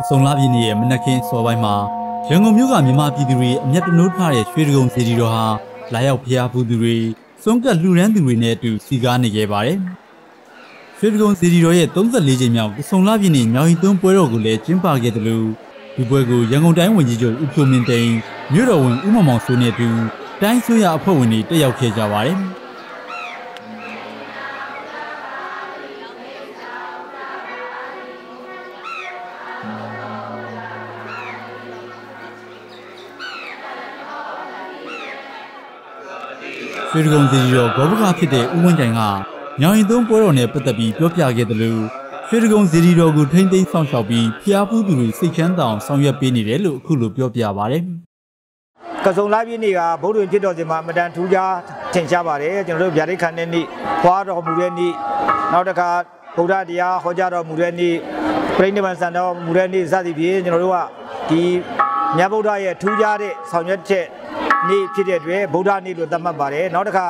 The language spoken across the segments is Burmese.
အစုံလာပြည်နယ်ရဲ့မနက်ခင်းစောပိုင်းမှာရန်ကုန်မြို့ကမြန်မာပြည်သူတွေအမျက်တနိုးထားတဲ့ရွှေဒဂုံစီတီတော်ဟာလာရောက်ဖျားဖူးသူတွေစွန့်ကပ်လှူဒန်းသူတွေနဲ့အတူစီကားနေခဲ့ပါတယ်။ရွှေဒဂုံစီတီတော်ရဲ့34ကြိမ်မြောက်အစုံလာပြည်နယ်မြောင်ရီသွန်းပွဲတော်ကိုလည်းကျင်းပခဲ့တယ်လို့ဒီပွဲကိုရန်ကုန်တိုင်းဝန်ကြီးချုပ်ဦးဖြိုမင်းသိန်းမြို့တော်ဝန်ဦးမောင်မောင်စိုးနဲ့အတူတိုင်းဆိုရအဖွဲ့ဝင်တွေတက်ရောက်ခဲ့ကြပါတယ်။ ရွှေဒဂုံစီရောဂောဘကဖြစ်တဲ့ဦးဝင်းကြိုင်ကညောင်ရင်သုံးပွဲတော်နဲ့ပတ်သက်ပြီးပြောပြခဲ့တယ်လို့ရွှေဒဂုံစီရီတော်ကိုထိမ့်သိမ်းဆောင်ရှောက်ပြီးဖျားဖူးသူတွေစိတ်ချမ်းသာအောင်ဆောင်ရွက်ပေးနေတယ်လို့အခုလိုပြောပြပါဗျ။ကစုံလာပြည့်နေ့ကဗုဒ္ဓဝင်ဖြစ်တော်စင်မှာအမတန်ထူးခြားထင်ရှားပါတယ်ကျွန်တော်တို့ဗျာဒိတ်ခန်တဲ့နေ့ဖွာတော်မူတဲ့နေ့နောက်တစ်ခါဗုဒ္ဓတရားဟောကြားတော်မူတဲ့နေ့ ပြိဋိဘံစံတော်မူတဲ့နေ့စသည်ဖြင့်ကျွန်တော်တို့ကဒီမြတ်ဗုဒ္ဓရဲ့ထူးခြားတဲ့ဆောင်ရွက်ချက်နေ့ဖြစ်တဲ့အတွက်ဗုဒ္ဓနေ့လို့သတ်မှတ်ပါတယ်နောက်တစ်ခါ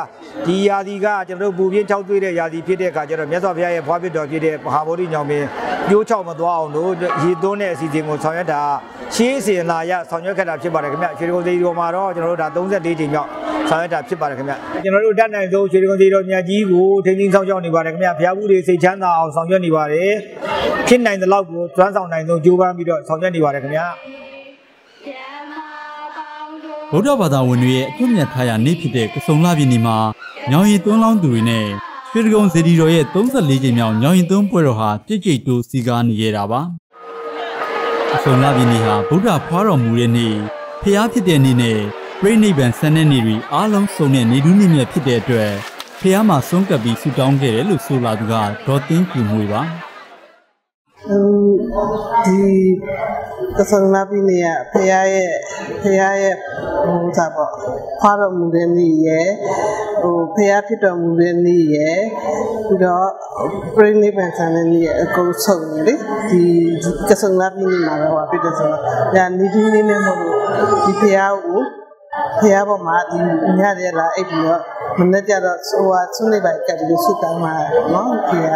ဒီယာစီကကျွန်တော်တို့ပူပြင်း၆သွေးတဲ့ယာစီဖြစ်တဲ့အခါကျတော့မြတ်စွာဘုရားရဲ့ဖွာဖြစ်တော်ဖြစ်တဲ့မဟာဗောဓိညောင်ပင်ပြိုးချောက်မသွားအောင်လို့ရေသွန်းတဲ့အစီအစဉ်ကိုဆောင်ရွက်တာရှေးစီလာရဆောင်ရွက်ခဲ့တာဖြစ်ပါတယ်ခင်ဗျရွှေကုန်းစီတော်မှာတော့ကျွန်တော်တို့ဒါ34ချိန်မြောက် ဆောင်ရွက်တာဖြစ်ပါတယ်ခင်ဗျကျွန်တော်တို့တတ်နိုင်ဆုံးရွှေကုန်းစီတော်မြတ်ကြီးကိုထိန်းသိမ်းဆောင်ရှောက်နေပါတယ်ခင်ဗျဘုရားဘူးတွေစိတ်ချမ်းသာအောင်ဆောင်ရွက်နေပါတယ်ဖြစ်နိုင်တဲ့လောက်ကိုကျွမ်းဆောင်နိုင်ဆုံးကြိုးပမ်းပြီးတော့ဆောင်ရွက်နေပါတယ်ခင်ဗျဗုဒ္ဓဘာသာဝင်တွေရဲ့အထွတ်မြတ်ထားရာနေ့ဖြစ်တဲ့ကစုံလပြည်နေ့မှာညောင်ရီသွန်းလောင်းသူတွေနဲ့ရွှေဒဂုံစီတီတော်ရဲ့34ကြိမ်မြောက်ညောင်ရီသွန်းပွဲတော်ဟာပြည့်ကျိတ်တိုးစီကားနေရတာပါ။ကစုံလပြည်နေ့ဟာဗုဒ္ဓဖွားတော်မူတဲ့နေ့ဖျားဖြစ်တဲ့နေ့နဲ့ ပြိဋိဘံဆန်းတဲ့နေ့တွေအားလုံးစုံတဲ့နေဒူးနေ့မြတ်ဖြစ်တဲ့အတွက်ဖျားမှာဆုံးကပ်ပြီးဆူတောင်းခဲ့တယ်လို့ဆိုလာသူကဒေါ်သိန်းကျူမွေပါ။ဒီကဆုံလာပြီးနေရဖះရဲ့ဖះရဲ့ဟိုစားပေါ့ဖွားတော်မူတဲ့နေ့ရယ်ဟိုဖះဖြစ်တော်မူတဲ့နေ့ရယ်ပြီးတော့ပြိဋိဘံဆန်တဲ့နေ့ရယ်အကုန်ဆုံးတယ်လေဒီကဆုံလာပြီးနေမှာတော့ဖြစ်တယ်ဆိုတော့ညာနေဒီနေ့နဲ့မဟုတ်ဘူးဒီဖះကို ဖះဘောမှာဒီညရလာအိပ်ပြီးတော့မနေ့ကျတော့ဆိုဝါဆွနေပိုက်ကတ်ပြီးဆွတောင်းလာနော်ဖះ